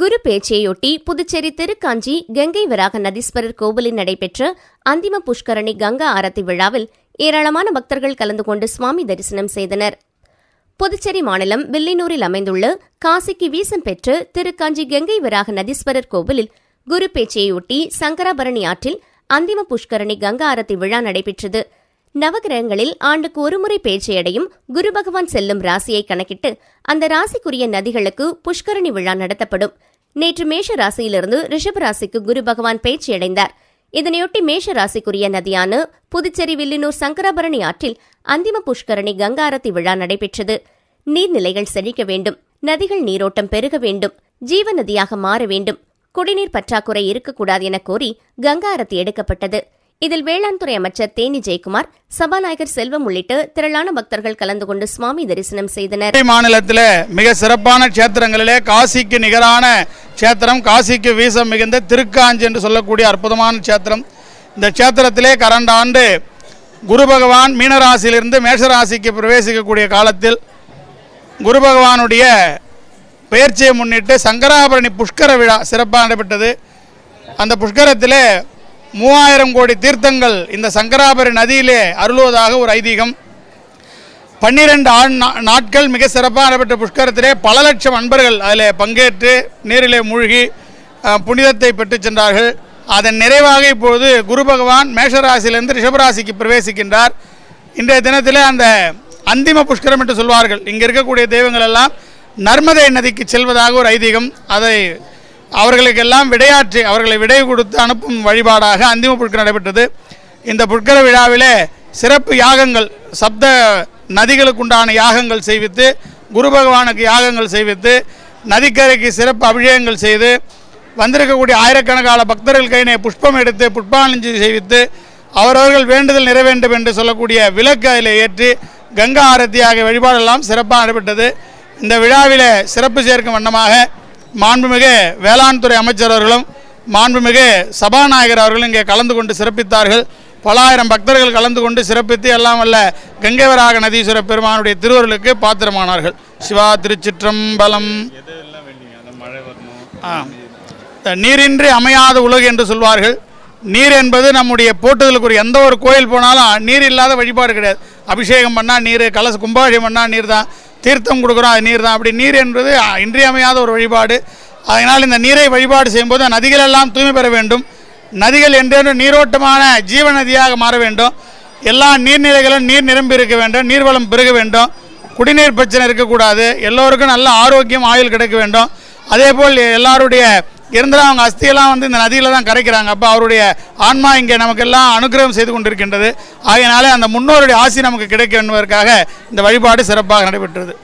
பேச்சையொட்டி புதுச்சேரி திருக்காஞ்சி கங்கை வராக நதீஸ்வரர் கோவிலில் நடைபெற்ற அந்திம புஷ்கரணி கங்கா ஆரத்தி விழாவில் ஏராளமான பக்தர்கள் கலந்து கொண்டு சுவாமி தரிசனம் செய்தனர். புதுச்சேரி மாநிலம் வில்லியனூரில் அமைந்துள்ள காசிக்கு வீசம் பெற்ற திருக்காஞ்சி கங்கை வராக நதீஸ்வரர் கோவிலில் குரு பேச்சையொட்டி சங்கராபரணி ஆற்றில் அந்திம புஷ்கரணி கங்கா ஆரத்தி விழா நடைபெற்றது. நவகிரகங்களில் ஆண்டுக்கு ஒருமுறை பேச்சையடையும் குரு பகவான் செல்லும் ராசியை கணக்கிட்டு அந்த ராசிக்குரிய நதிகளுக்கு புஷ்கரணி விழா நடத்தப்படும். நேற்று மேஷ ராசியிலிருந்து ரிஷப ராசிக்கு குரு பகவான் பேச்சையடைந்தார். இதனையொட்டி மேஷ ராசிக்குரிய நதியான புதுச்சேரி வில்லினூர் சங்கராபரணி ஆற்றில் அந்திம புஷ்கரணி கங்காரத்தி விழா நடைபெற்றது. நீர்நிலைகள் செழிக்க வேண்டும். நதிகள் நீரோட்டம் பெருக வேண்டும். ஜீவ நதியாக மாற வேண்டும். குடிநீர் பற்றாக்குறை இருக்கக்கூடாது என கோரி கங்காரத்தி எடுக்கப்பட்டது. இதில் வேளாண் துறை அமைச்சர் தேனி ஜெயக்குமார் சபாநாயகர் செல்வம் உள்ளிட்ட திரளான பக்தர்கள் கலந்து கொண்டு சுவாமி தரிசனம் செய்தனர். மாநிலத்தில் மிக சிறப்பான கஷேத்திரங்களிலே காசிக்கு நிகரான க்ஷேத்திரம் காசிக்கு வீசம் மிகுந்த திருக்காஞ்சி என்று சொல்லக்கூடிய அற்புதமான கஷேத்திரம். இந்த கஷேத்திரத்திலே கடந்த ஆண்டு குரு பகவான் மீனராசியிலிருந்து மேஷராசிக்கு பிரவேசிக்கக்கூடிய காலத்தில் குரு பகவானுடைய பெயர்ச்சியை முன்னிட்டு சங்கராபரணி புஷ்கர விழா சிறப்பாக நடைபெற்றது. அந்த புஷ்கரத்திலே மூவாயிரம் கோடி தீர்த்தங்கள் இந்த சங்கராபரி நதியிலே அருளுவதாக ஒரு ஐதீகம். பன்னிரெண்டு ஆண் நா- நாட்கள் மிக சிறப்பாக நடைபெற்ற புஷ்கரத்திலே பல லட்சம் அன்பர்கள் அதில் பங்கேற்று நீரிலே மூழ்கி புனிதத்தை பெற்றுச் சென்றார்கள். அதன் நிறைவாக இப்பொழுது குரு பகவான் மேஷராசியிலிருந்து ரிஷபராசிக்கு பிரவேசிக்கின்றார். இன்றைய தினத்தில் அந்த அந்திம புஷ்கரம் என்று சொல்வார்கள். இங்கே இருக்கக்கூடிய தெய்வங்கள் எல்லாம் நர்மதை நதிக்கு செல்வதாக ஒரு ஐதீகம். அதை அவர்களுக்கெல்லாம் விடையாற்றி அவர்களை விடை கொடுத்து அனுப்பும் வழிபாடாக அந்திம புட்கர் நடைபெற்றது. இந்த புட்கர விழாவிலே சிறப்பு யாகங்கள் சப்த நதிகளுக்குண்டான யாகங்கள் செய்வித்து குரு பகவானுக்கு யாகங்கள் செய்வித்து நதிக்கரைக்கு சிறப்பு அபிஷேகங்கள் செய்து வந்திருக்கக்கூடிய ஆயிரக்கணக்கான பக்தர்கள் கையினை புஷ்பம் எடுத்து புஷ்பாலஞ்சி செய்வித்து அவரவர்கள் வேண்டுதல் நிறைவேண்டும் என்று சொல்லக்கூடிய விளக்கு அதில் ஏற்றி கங்கா ஆரத்தியாக வழிபாடெல்லாம் சிறப்பாக நடைபெற்றது. இந்த விழாவில் சிறப்பு சேர்க்கும் வண்ணமாக மாண்புமிகு வேளாண் துறை அமைச்சர் அவர்களும் மாண்புமிகு சபாநாயகர் அவர்களும் இங்கே கலந்து கொண்டு சிறப்பித்தார்கள். பல ஆயிரம் பக்தர்கள் கலந்து கொண்டு சிறப்பித்து எல்லாம் வல்ல கங்கைவராக நதீஸ்வர பெருமானுடைய திருவருளுக்கு பாத்திரமானார்கள். சிவா திருச்சிற்றம்பலம். நீரின்றி அமையாத உலகு என்று சொல்வார்கள். நீர் என்பது நம்முடைய போட்டுதலுக்குரிய எந்த ஒரு கோயில் போனாலும் நீர் இல்லாத வழிபாடு கிடையாது. அபிஷேகம் பண்ணால் நீர் கலச கும்பாபிஷேகம் பண்ணால் நீர் தான் தீர்த்தம் கொடுக்குறோம் அது நீர் தான் அப்படி நீர் என்பது இன்றியமையாத ஒரு வழிபாடு. அதனால் இந்த நீரை வழிபாடு செய்யும்போது நதிகள் எல்லாம் தூய்மை பெற வேண்டும். நதிகள் என்றென்று நீரோட்டமான ஜீவ நதியாக மாற வேண்டும். எல்லா நீர்நிலைகளும் நீர் நிரம்பி இருக்க வேண்டும் நீர்வளம் பெருக வேண்டும். குடிநீர் பிரச்சனை இருக்கக்கூடாது. எல்லோருக்கும் நல்ல ஆரோக்கியம் ஆயுள் கிடைக்க வேண்டும். அதே போல் எல்லாருடைய இருந்தாலும் அவங்க அஸ்தியெல்லாம் வந்து இந்த நதியில் தான் கரைக்கிறாங்க. அப்போ அவருடைய ஆன்மா இங்கே நமக்கெல்லாம் அனுகிரகம் செய்து கொண்டிருக்கின்றது. ஆகையினாலே அந்த முன்னோருடைய ஆசி நமக்கு கிடைக்க என்பதற்காக இந்த வழிபாடு சிறப்பாக நடைபெற்றது.